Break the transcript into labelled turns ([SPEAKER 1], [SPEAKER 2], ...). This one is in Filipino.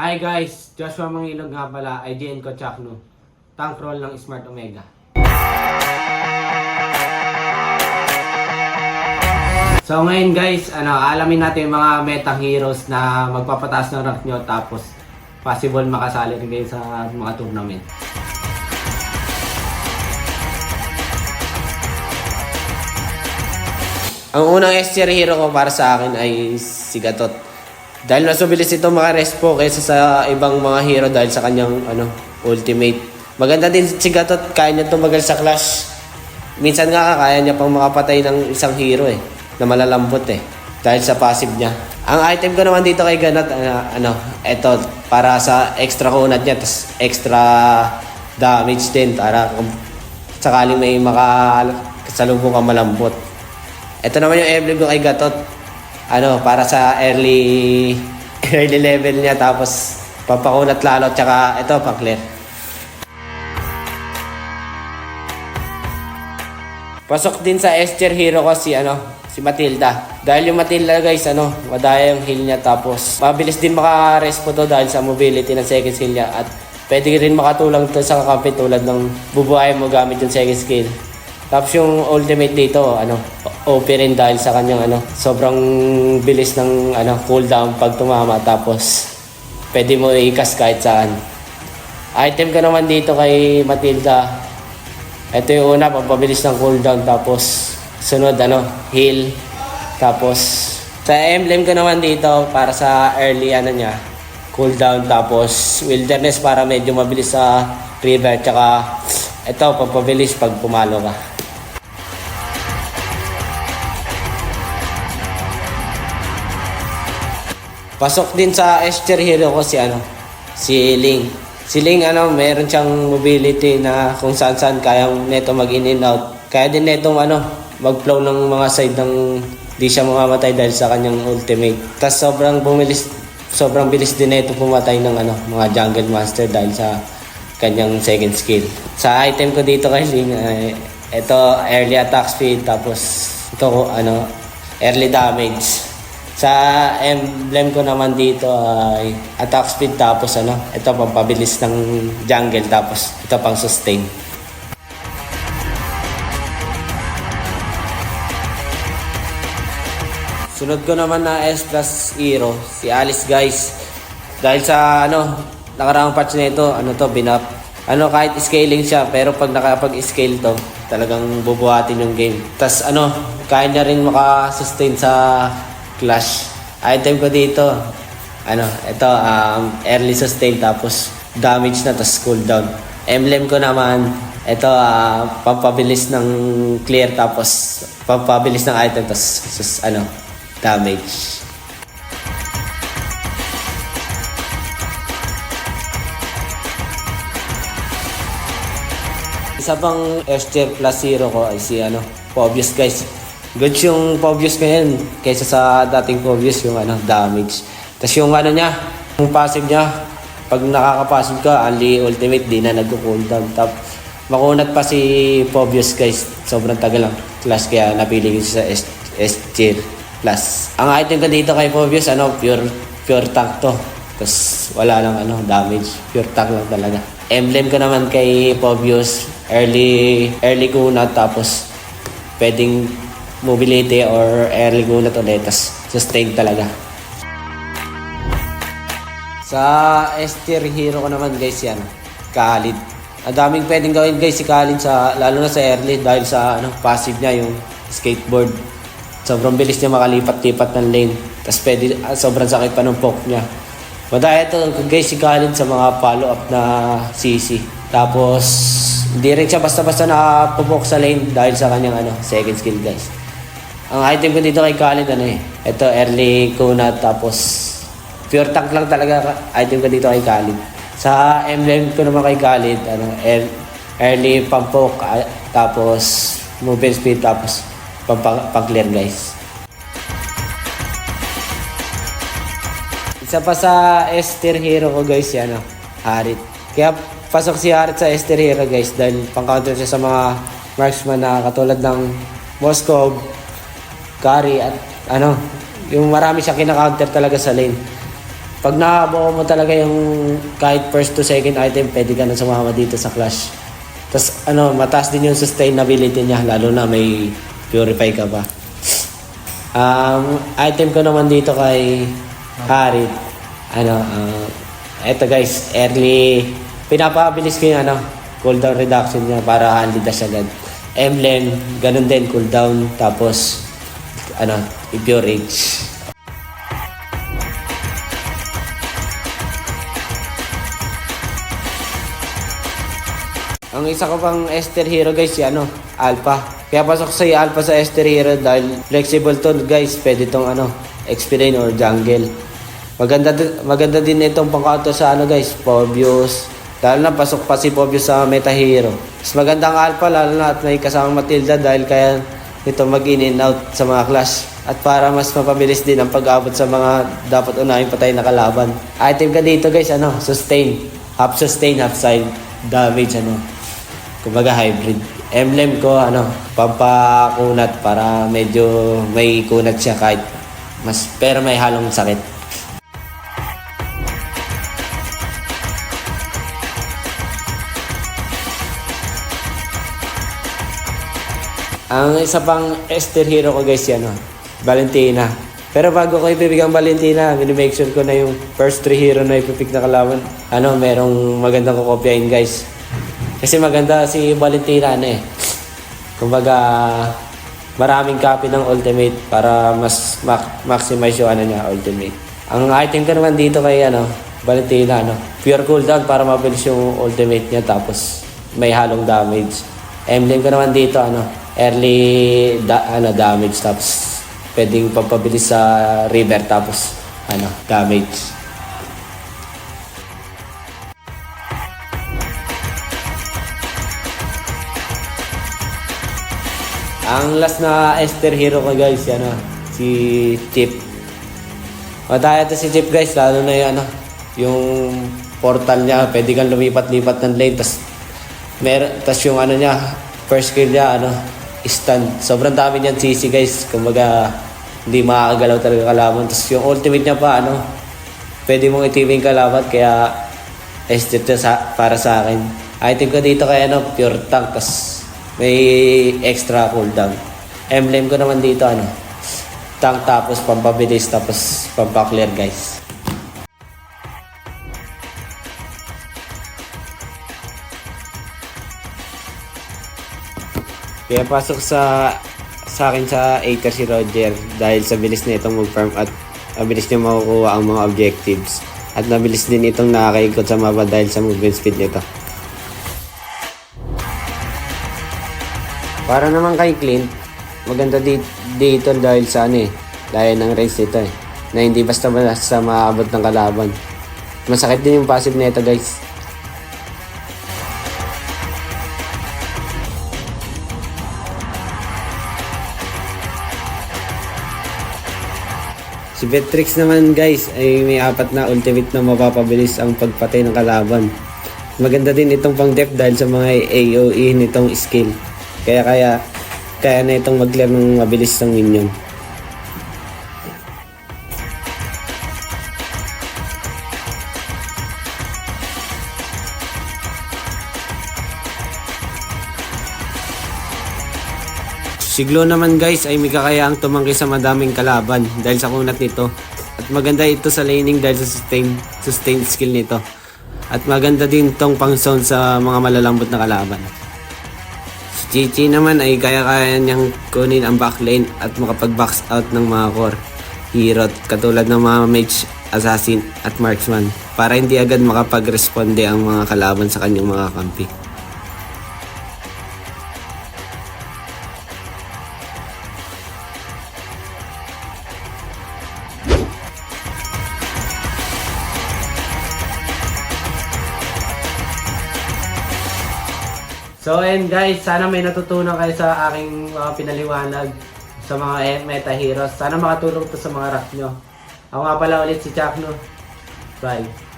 [SPEAKER 1] Hi guys, Joshua Mangilog nga pala, IGN ko Chakno. Tank roll ng Smart Omega. So ngayon guys, ano, alamin natin yung mga meta heroes na magpapataas ng rank nyo tapos possible makasali rin kayo sa mga tournament. Ang unang S tier hero ko para sa akin ay si Gatot. Dahil mas mabilis ito makarespo kaysa sa ibang mga hero dahil sa kanyang ano, ultimate. Maganda din si Gatot, kaya niya tumagal sa clash. Minsan nga kaya niya pang makapatay ng isang hero eh, na malalambot eh. Dahil sa passive niya. Ang item ko naman dito kay Ganat, ano, ano eto, para sa extra kunat niya, tas extra damage din para kung sakaling may makasalubong ka malambot. Ito naman yung emblem ko kay Gatot. Ano, para sa early early level niya tapos pampakunat lalo tsaka ito clear. Pasok din sa S tier hero ko si ano, si Matilda. Dahil yung Matilda guys, ano, madaya yung heal niya tapos mabilis din maka-respo to dahil sa mobility ng second skill niya at pwede rin makatulong to sa kakampi tulad ng bubuhay mo gamit yung second skill. Tapos yung ultimate dito, ano, OP rin dahil sa kanyang ano, sobrang bilis ng ano, cooldown pag tumama tapos pwede mo ikas kahit saan. Item ko naman dito kay Matilda. Ito yung una, pampabilis ng cooldown tapos sunod ano, heal. Tapos sa emblem ko naman dito para sa early ano niya, cooldown tapos wilderness para medyo mabilis sa river tsaka ito pampabilis pag pumalo ka. Pasok din sa S tier hero ko si ano, si Ling. Si Ling ano, meron siyang mobility na kung saan saan kayang neto mag in and out. Kaya din netong ano, mag-flow ng mga side ng di siya mamamatay dahil sa kanyang ultimate. Tapos sobrang bumilis, sobrang bilis din neto pumatay ng ano, mga jungle master dahil sa kanyang second skill. Sa item ko dito kay Ling, ay ito early attack speed tapos ito ano, early damage. Sa emblem ko naman dito ay attack speed tapos ano, ito pampabilis ng jungle tapos ito pang sustain. Sunod ko naman na S plus hero, si Alice guys. Dahil sa ano, nakaraang patch na ito, ano to, binap. Ano, kahit scaling siya, pero pag nakapag-scale to, talagang bubuhatin yung game. tas ano, kaya niya rin makasustain sa clash. Item ko dito, ano, ito, um, early sustain, tapos damage na, tas cooldown. Emblem ko naman, ito, ah, pampabilis ng clear, tapos pampabilis ng item, tas sus, ano, damage. Isa pang S tier plus zero ko ay si ano, Pobius guys. Good yung Pobius ngayon kaysa sa dating Pobius yung ano, damage. Tapos yung ano niya, yung passive niya, pag nakakapassive ka, only ultimate, di na nagko-cooldown. Tap, makunat pa si Pobius guys. Sobrang tagal lang. Class kaya napili ko sa S, S tier plus. Ang item ko dito kay Pobius, ano, pure, pure tank to. Tapos wala lang ano, damage. Pure tank lang talaga. Emblem ko naman kay Pobius, early, early kunat tapos pwedeng mobility or early kunat ulit. Tapos sustain talaga. Sa S tier hero ko naman guys yan, Khalid. Ang daming pwedeng gawin guys si Khalid sa lalo na sa early dahil sa ano passive niya yung skateboard. Sobrang bilis niya makalipat-lipat ng lane. Tapos pwede, ah, sobrang sakit pa ng poke niya. Madaya ito guys si Khalid sa mga follow-up na CC. Tapos, hindi rin siya basta-basta nakapupok sa lane dahil sa kanyang ano, second skill guys. Ang item ko dito kay Khalid ano eh, ito early kuna tapos pure tank lang talaga item ko dito kay Khalid. Sa emblem ko naman kay Khalid, ano, ear- early pampok, ah, tapos movement speed, tapos pang, pang clear guys. Isa pa sa S tier hero ko guys, yan o, Harit. Kaya pasok si Harit sa S tier hero guys dahil pang counter siya sa mga marksman na katulad ng Moskov, Kari at ano, yung marami siyang kina-counter talaga sa lane. pag nakabuo mo talaga yung kahit first to second item, pwede ka na sumama dito sa Clash. Tapos ano, mataas din yung sustainability niya, lalo na may purify ka pa. Um, item ko naman dito kay Harit. Ano, uh, eto guys, early, pinapabilis ko yung ano, cooldown reduction niya para handy dash agad. Emblem, ganun din, cooldown, tapos, ano, pure age. Ang isa ko pang Esther Hero guys, si ano, Alpha. Kaya pasok sa Alpha sa Esther Hero dahil flexible to guys, pwede tong ano, XP lane or jungle. Maganda, maganda din itong pangkato sa ano guys, Pobius. Lalo na pasok pa si Pobius sa Meta Hero. Mas magandang Alpha lalo na at may kasamang Matilda dahil kaya ito mag in and out sa mga clash. At para mas mapabilis din ang pag-abot sa mga dapat unahin patay na kalaban. Item ka dito guys, ano, sustain. Half sustain, half side damage, ano. Kumbaga hybrid. Emblem ko ano, pampakunat para medyo may kunat siya kahit mas pero may halong sakit. Ang isa pang Esther hero ko guys yan, ano, Valentina. Pero bago ko ibibigay ang Valentina, minimake sure ko na yung first three hero na ipipick na kalaban. Ano, merong magandang kukopyain guys. Kasi maganda si Valentina ano eh. Kumbaga, maraming copy ng ultimate para mas ma- maximize yung ano niya, ultimate. Ang item ko naman dito kay ano, Valentina, ano, pure cooldown para mabilis yung ultimate niya tapos may halong damage. Emblem ko naman dito, ano, early da- ano, damage tapos pwedeng pampabilis sa river tapos ano, damage. Ang last na Esther hero ko guys, ah, si Chip. Madaya to si Chip guys, lalo na yung ano, yung portal niya, pwede kang lumipat-lipat ng lane, tas, mer tas yung ano niya, first kill niya, ano, stun. Sobrang dami niyan CC guys, kumbaga, hindi makakagalaw talaga kalaban. Tas yung ultimate niya pa, ano, pwede mong itiming kalaban, kaya Esther to sa, para sa akin. Item ko dito kaya ano, pure tank, tas may extra cooldown. Emblem ko naman dito ano, tank tapos pampabilis tapos pampaklear guys. Kaya pasok sa sa akin sa 8 si Roger dahil sa bilis na itong mag-farm at mabilis niya makukuha ang mga objectives. At mabilis din itong nakakaikot sa mapa dahil sa movement speed nito. Para naman kay Clint, maganda di- dito dahil sa ano eh, dahil ng race nito eh. Na hindi basta-basta maabot ng kalaban. Masakit din yung passive nito guys. Si Betrix naman guys ay may apat na ultimate na mapapabilis ang pagpatay ng kalaban. Maganda din itong pang depth dahil sa mga AOE nitong skill. Kaya kaya kaya na itong mag-clear ng mabilis ng minion. Si Glow naman guys ay may kakayaang tumangki sa madaming kalaban dahil sa kunat nito. At maganda ito sa laning dahil sa sustain, sustain skill nito. At maganda din tong pang zone sa mga malalambot na kalaban. Si Chichi naman ay kaya-kaya niyang kunin ang backlane at makapag-box out ng mga core hero katulad ng mga mage, assassin at marksman para hindi agad makapag-responde ang mga kalaban sa kanyang mga kampi. So and guys, sana may natutunan kayo sa aking mga pinaliwanag sa mga eh, meta heroes. Sana makatulong to sa mga rush nyo. Ako nga pala ulit si Chuck, no? Bye.